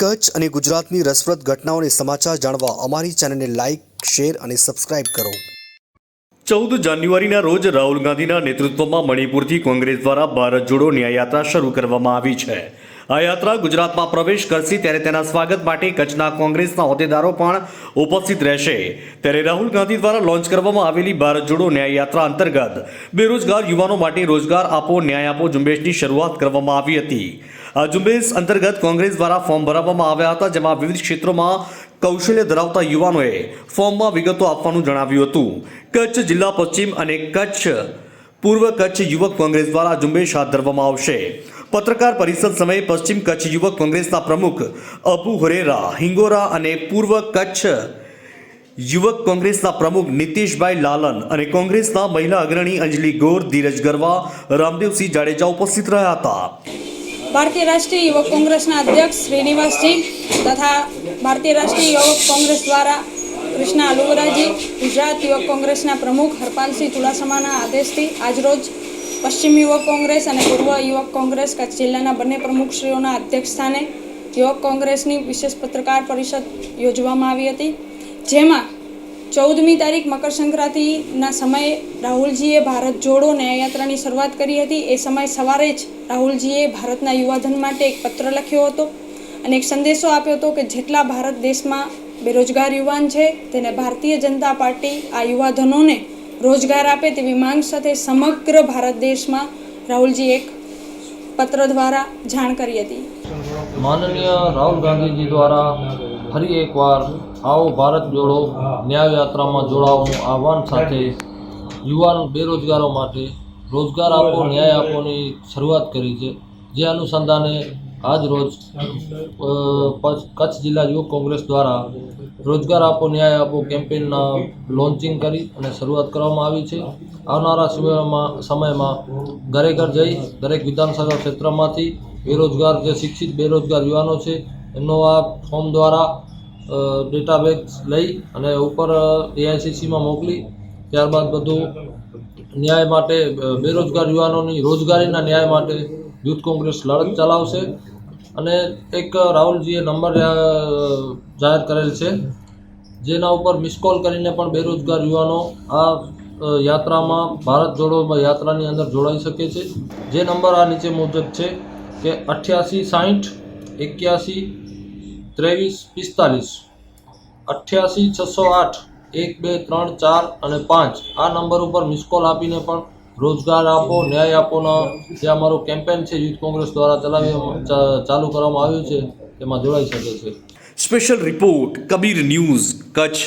કચ્છ અને ગુજરાતની રસપ્રદ ઘટનાઓને સમાચાર જાણવા અમારી ચેનલને લાઇક, શેર અને સબસ્ક્રાઇબ કરો. ચૌદ જાન્યુઆરીના રોજ રાહુલ ગાંધીના નેતૃત્વમાં મણિપુરથી કોંગ્રેસ દ્વારા ભારત જોડો ન્યાયયાત્રા શરૂ કરવામાં આવી છે. આ યાત્રા ગુજરાતમાં પ્રવેશ કરશે ત્યારે તેના સ્વાગત માટે કચ્છના કોંગ્રેસના હોદ્દેદારો પણ ઉપસ્થિત રહેશે. ત્યારે રાહુલ ગાંધી દ્વારા લોન્ચ કરવામાં આવેલી ભારત જોડો ન્યાયયાત્રા અંતર્ગત બેરોજગાર યુવાનો માટે રોજગાર આપો, ન્યાય આપો ઝુંબેશની શરૂઆત કરવામાં આવી હતી. આ ઝુંબેશ અંતર્ગત કોંગ્રેસ દ્વારા ફોર્મ ભરાવવામાં આવ્યા હતા, જેમાં વિવિધ ક્ષેત્રોમાં કૌશલ્ય ધરાવતા યુવાનોએ ફોર્મમાં વિગતો આપવાનું જણાવ્યું હતું. કચ્છ જિલ્લા પશ્ચિમ અને કચ્છ પૂર્વ કચ્છ યુવક કોંગ્રેસ દ્વારા ઝુંબેશ હાથ ધરવામાં આવશે. પત્રકાર પરિષદ સમયે પશ્ચિમ કચ્છ યુવક કોંગ્રેસના પ્રમુખ અપુ હુરેરા, હિંગોરા અને પૂર્વ કચ્છ યુવક કોંગ્રેસના પ્રમુખ નીતિશભાઈ લાલન અને કોંગ્રેસના મહિલા અગ્રણી અંજલિ ગોર, ધીરજ ગરવા, રામદેવસિંહ જાડેજા ઉપસ્થિત રહ્યા હતા. ભારતીય રાષ્ટ્રીય યુવક કોંગ્રેસના અધ્યક્ષ શ્રીનિવાસજી તથા ભારતીય રાષ્ટ્રીય યુવક કોંગ્રેસ દ્વારા કૃષ્ણા અલુવરાજી ગુજરાત યુવક કોંગ્રેસના પ્રમુખ હરપાલસિંહ ચુડાસમાના આદેશથી આજરોજ પશ્ચિમ યુવક કોંગ્રેસ અને પૂર્વ યુવક કોંગ્રેસ કચ્છ જિલ્લાના બંને પ્રમુખશ્રીઓના અધ્યક્ષસ્થાને યુવક કોંગ્રેસની વિશેષ પત્રકાર પરિષદ યોજવામાં આવી હતી. જેમાં ચૌદમી તારીખ મકર સંક્રાંતિના સમયે રાહુલજીએ ભારત જોડો ન્યાયયાત્રાની શરૂઆત કરી હતી. એ સમય સવારે જ રાહુલજીએ ભારતના યુવાધન માટે એક પત્ર લખ્યો હતો અને એક સંદેશો આપ્યો હતો કે જેટલા ભારત દેશમાં બેરોજગાર યુવાન છે, તેને ભારતીય જનતા પાર્ટી આ યુવાધનોને રોજગાર આપે તેવી માંગ સાથે સમગ્ર ભારત દેશમાં રાહુલજી એક પત્ર દ્વારા જાણ કરી હતી. માનનીય રાહુલ ગાંધીજી દ્વારા ફરી એકવાર આવો ભારત જોડો ન્યાય યાત્રામાં જોડાવાનું આહવાન સાથે યુવાન બેરોજગારો માટે રોજગાર આપો, ન્યાય આપોની શરૂઆત કરી છે. જે અનુસંધાને આજ રોજ કચ્છ જિલ્લા યુવક કોંગ્રેસ દ્વારા રોજગાર આપો, ન્યાય આપો કેમ્પેનના લોન્ચિંગ કરી અને શરૂઆત કરવામાં આવી છે. આવનારા સમયમાં સમયમાં ઘરે ઘર જઈ, દરેક વિધાનસભા ક્ષેત્રમાંથી બેરોજગાર જે શિક્ષિત, બેરોજગાર યુવાનો છે, એમનો આ ફોર્મ દ્વારા ડેટાબેઝ લઈ અને ઉપર એઆઈસીસીમાં મોકલી, ત્યારબાદ બધું ન્યાય માટે બેરોજગાર યુવાનોની રોજગારીના ન્યાય માટે યુથ કોંગ્રેસ લડત ચલાવશે. અને એક રાહુલજીએ નંબર જાહેર કરેલ છે. જેના ઉપર મિસકોલ કરીને પણ બેરોજગાર યુવાનો આ યાત્રામાં, ભારત જોડો યાત્રાની અંદર જોડાઈ શકે છે. જે નંબર આ નીચે મુજબ છે કે અઠ્યાસી સાઠ એક્યાસી, ત્રેવીસ, પિસ્તાલીસ. અઠ્યાસી, છસો આઠ, એક, બે, ત્રણ, ચાર અને પાંચ. આ નંબર ઉપર મિસકોલ આપીને પણ રોજગાર આપો, ન્યાય આપોનો જે અમારું કેમ્પેન છે, યુથ કોંગ્રેસ દ્વારા ચલાવી ચાલુ કરવામાં આવ્યું છે, તેમાં જોડાઈ શકે છે. Special report Kabir news Kutch